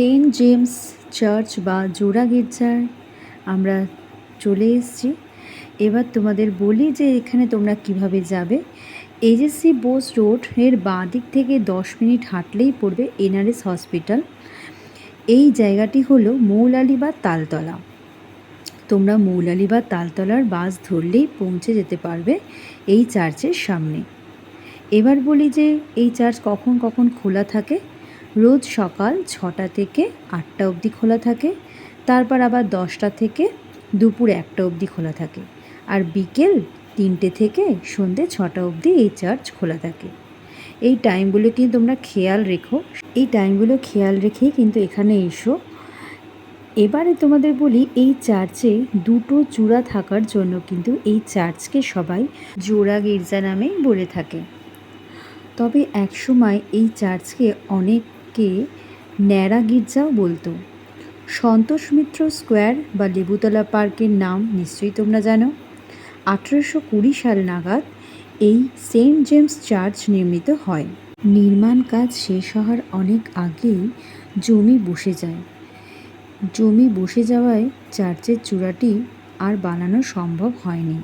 Saint James church বা জোড়া গির্জার আমরা চলে এসেছি। এবার তোমাদের বলি যে এখানে তোমরা কীভাবে যাবে। এজেসি বোস রোডের বাঁ দিক থেকে দশ মিনিট হাঁটলেই পড়বে এনআরএস হসপিটাল। এই জায়গাটি হলো মৌলালি বা তালতলা। তোমরা মৌলালি বা তালতলার বাস ধরলেই পৌঁছে যেতে পারবে এই চার্চের সামনে। এবার বলি যে এই চার্চ কখন কখন খোলা থাকে? রোজ সকাল ছটা থেকে আটটা অবধি খোলা থাকে, তারপর আবার দশটা থেকে দুপুর একটা অবধি খোলা থাকে আর বিকেল তিনটে থেকে সন্ধে ছটা অবধি এই চার্চ খোলা থাকে। এই টাইমগুলো কিন্তু তোমরা খেয়াল রেখো? এই টাইমগুলো খেয়াল রেখেই কিন্তু এখানে এসো। এবারে তোমাদের বলি, এই চার্চে দুটো চূড়া থাকার জন্য কিন্তু এই চার্চকে সবাই জোড়া গির্জা নামেই বলে থাকে। তবে একসময় এই চার্চকে অনেকে ন্যাড়া গির্জাও বলতো। সন্তোষ মিত্র স্কোয়ার বা লেবুতলা পার্কের নাম নিশ্চয়ই তোমরা জানো। আঠেরোশো কুড়ি সাল নাগাদ এই সেন্ট জেমস চার্চ নির্মিত হয়। নির্মাণ কাজ শেষ হওয়ার অনেক আগেই জমি বসে যায়। জমি বসে যাওয়ায় চার্চের চূড়াটি আর বানানো সম্ভব হয়নি।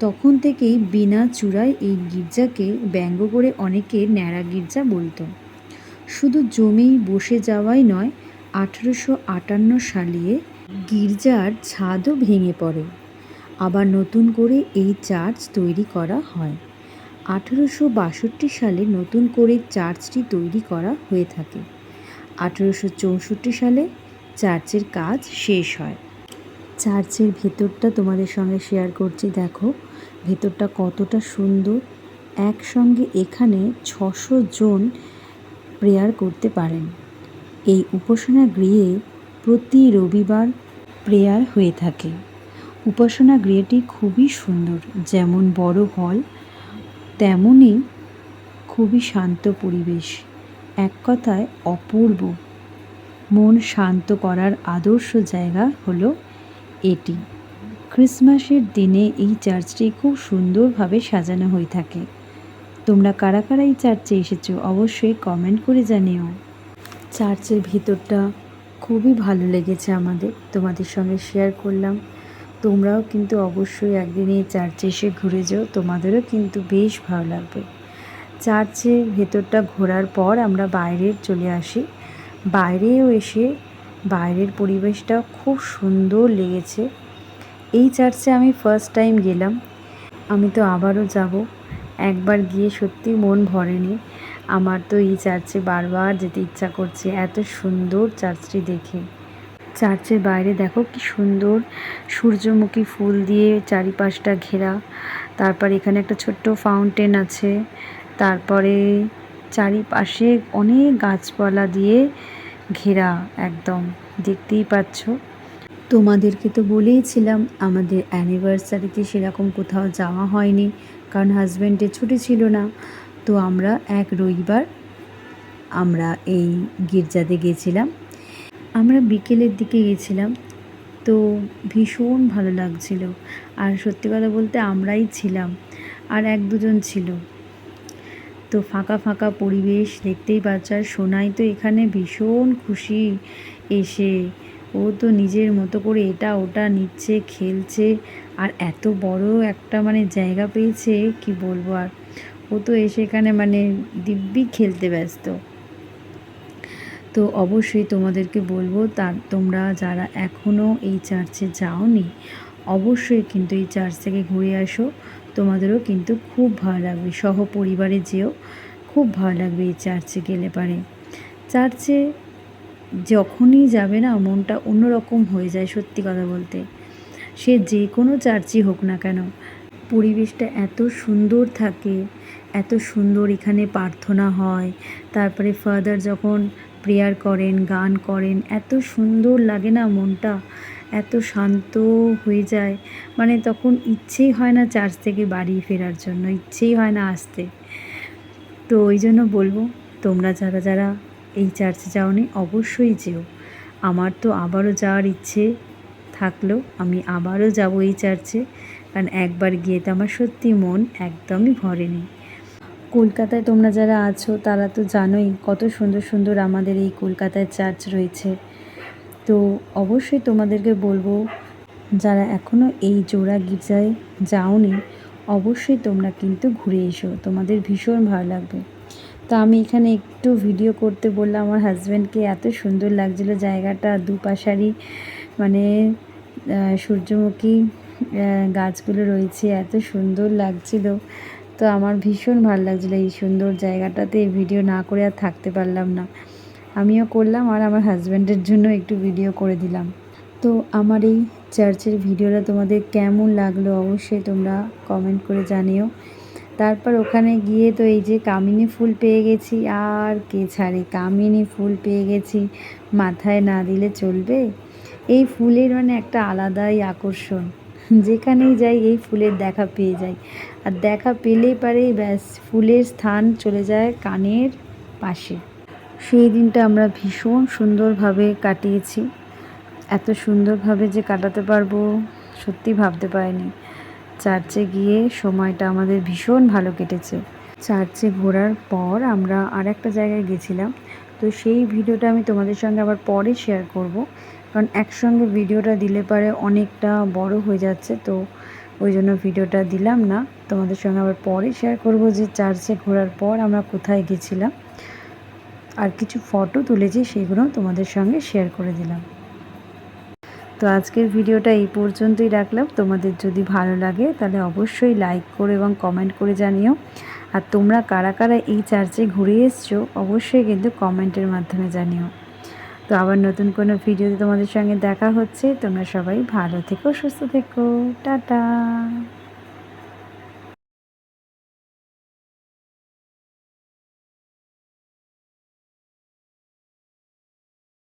তখন থেকেই বিনা চূড়ায় এই গির্জাকে ব্যঙ্গ করে অনেকে ন্যাড়া গির্জা বলতো। শুধু জমি বসে যাওয়াই নয়, আঠেরোশো আটান্ন সালে গির্জার ছাদও ভেঙে পড়ে। আবার নতুন করে এই চার্চ তৈরি করা হয়। আঠেরোশো বাষট্টি সালে নতুন করে চার্চটি তৈরি করা হয়ে থাকে। আঠেরোশো চৌষট্টি সালে চার্চের কাজ শেষ হয়। চার্চের ভেতরটা তোমাদের সঙ্গে শেয়ার করছি, দেখো। ভেতরটা কতটা সুন্দর। একসঙ্গে এখানে ছশো জন প্রেয়ার করতে পারেন। এই উপাসনা গৃহে প্রতি রবিবার প্রেয়ার হয়ে থাকে। উপাসনা গৃহটি খুবই সুন্দর, যেমন বড় হল তেমনই খুবই শান্ত পরিবেশ। এক কথায় অপূর্ব। মন শান্ত করার আদর্শ জায়গা হলো এটি। ক্রিসমাসের দিনে এই চার্চটি খুব সুন্দরভাবে সাজানো হয়ে থাকে। তোমরা কারা কারা এই চার্চে এসেছ অবশ্যই কমেন্ট করে জানিও। চার্চের ভিতরটা খুবই ভালো লেগেছে আমাদের, তোমাদের সঙ্গে শেয়ার করলাম। তোমরাও কিন্তু অবশ্যই একদিন এই চার্চে এসে ঘুরে যাও, তোমাদেরও কিন্তু বেশ ভালো লাগবে। চার্চের ভেতরটা ঘোরার পর আমরা বাইরে চলে আসি। বাইরেও এসে বাইরের পরিবেশটা খুব সুন্দর লেগেছে। এই চার্চে আমি ফার্স্ট টাইম গেলাম। আমি তো আবারও যাব। একবার গিয়ে সত্যি মন ভরেনি। আমার তো এই চার্চে বারবার যেতে ইচ্ছা করছে এত সুন্দর চার্চটি দেখে। চার্চের বাইরে দেখো কি সুন্দর সূর্যমুখী ফুল দিয়ে চারিপাশটা ঘেরা। তারপর এখানে একটা ছোট্ট ফাউন্টেন আছে। তারপরে চারিপাশে অনেক গাছপালা দিয়ে ঘেরা একদম। দেখতেই পাচ্ছ। তোমাদেরকে তো বলেইছিলাম আমাদের অ্যানিভার্সারিতে সেরকম কোথাও যাওয়া হয়নি। কারণ হাজব্যান্ডের ছুটি ছিল না, তো আমরা এক রবিবার আমরা এই গির্জাতে গেছিলাম। আমরা বিকেলের দিকে গেছিলাম, তো ভীষণ ভালো লাগছিল। আর সত্যি কথা বলতে আমরাই ছিলাম, আর এক দুজন ছিল। তো ফাঁকা ফাঁকা পরিবেশ দেখতেই পাচ্ছ, আর সোনাই তো এখানে ভীষণ খুশি এসে ও তো নিজের মতো করে এটা ওটা নিচ্ছে, খেলছে আর এত বড় একটা মানে জায়গা পেয়েছে, কি বলব আর? ও তো এসে এখানে মানে দিব্যি খেলতে ব্যস্ত। তো অবশ্যই তোমাদেরকে বলব তার, তোমরা যারা এখনও এই চার্চে যাওনি, অবশ্যই কিন্তু এই চার্চ থেকে ঘুরে আসো। তোমাদেরও কিন্তু খুব ভালো লাগবে সহ পরিবারে যেও খুব ভালো লাগবে এই চার্চে গেলে পারে। চার্চে যখনই যাবে না, মনটা অন্যরকম হয়ে যায় সত্যি কথা বলতে। সে যে কোনো চার্চই হোক না কেন, পরিবেশটা এত সুন্দর থাকে, এত সুন্দর এখানে প্রার্থনা হয়। তারপরে ফাদার যখন প্রেয়ার করেন, গান করেন, এত সুন্দর লাগে না মনটা, এত শান্ত হয়ে যায়। মানে তখন ইচ্ছেই হয় না চার্চ থেকে বাড়ি ফেরার জন্য, ইচ্ছেই হয় না আসতে। তো ওই জন্য বলব, তোমরা যারা যারা এই চার্চে যাওনি, অবশ্যই যেও। আমার তো আবারও যাওয়ার ইচ্ছে থাকল আমি আবারও যাব এই চার্চে, কারণ একবার গিয়ে তো আমার সত্যি মন একদমই ভরেনি কলকাতায় তোমরা যারা আছো, তারা তো জানোই কত সুন্দর সুন্দর আমাদের এই কলকাতায় চার্চ রয়েছে। তো অবশ্যই তোমাদেরকে বলব, যারা এখনও এই জোড়া গির্জায় যাওনি, অবশ্যই তোমরা কিন্তু ঘুরে এসো। তোমাদের ভীষণ ভালো লাগবে। তো আমি এখানে একটু ভিডিও করতে বললাম, আমার হাজব্যান্ডকে এত সুন্দর লাগছিল জায়গাটা, দুপাশারই মানে সূর্যমুখী গাছগুলো রয়েছে, এত সুন্দর লাগছিল। তো আমার ভীষণ ভালো লাগছিল এই সুন্দর জায়গাটাতে। ভিডিও না করে আর থাকতে পারলাম না। আমিও করলাম আর আমার হাজব্যান্ডের জন্য একটু ভিডিও করে দিলাম। তো আমার এই চার্চের ভিডিওটা তোমাদের কেমন লাগল অবশ্যই তোমরা কমেন্ট করে জানিও। তারপর ওখানে গিয়ে তো এই যে কামিনী ফুল পেয়ে গেছি। আর কে ছাড়ে, কামিনী ফুল পেয়ে গেছি। মাথায় না দিলে চলবে? এই ফুলের মানে একটা আলাদাই আকর্ষণ। যেখানেই যাই এই ফুলের দেখা পেয়ে যাই। আর দেখা পেলেই পারে ব্যাস, ফুলের স্থান চলে যায় কানের পাশে। সেই দিনটা আমরা ভীষণ সুন্দরভাবে কাটিয়েছি। এত সুন্দরভাবে যে কাটাতে পারব, সত্যি ভাবতে পারিনি। চার্চে গিয়ে সময়টা আমাদের ভীষণ ভালো কেটেছে। চার্চে ঘোরার পর আমরা আর একটা জায়গায় গেছিলাম। তো সেই ভিডিওটা আমি তোমাদের সঙ্গে আবার পরে শেয়ার করব। কারণ একসঙ্গে ভিডিওটা দিলে পারে অনেকটা বড় হয়ে যাচ্ছে, তো ওই জন্য ভিডিওটা দিলাম না। তোমাদের সঙ্গে আবার পরে শেয়ার করব যে চার্চে ঘোরার পর আমরা কোথায় গেছিলাম। আর কিছু ফটো তুলেছি, সেগুলো তোমাদের সঙ্গে শেয়ার করে দিলাম। তো আজকের ভিডিওটা এই পর্যন্তই রাখলাম। তোমাদের যদি ভালো লাগে তাহলে অবশ্যই লাইক করে এবং কমেন্ট করে জানিও। আর তোমরা কারা কারা এই চার্চে ঘুরে এসছো অবশ্যই কিন্তু কমেন্টের মাধ্যমে জানিও। তো আবার নতুন কোনো ভিডিওতে তোমাদের সঙ্গে দেখা হচ্ছে। তোমরা সবাই ভালো থেকো, সুস্থ থেকো। টাটা।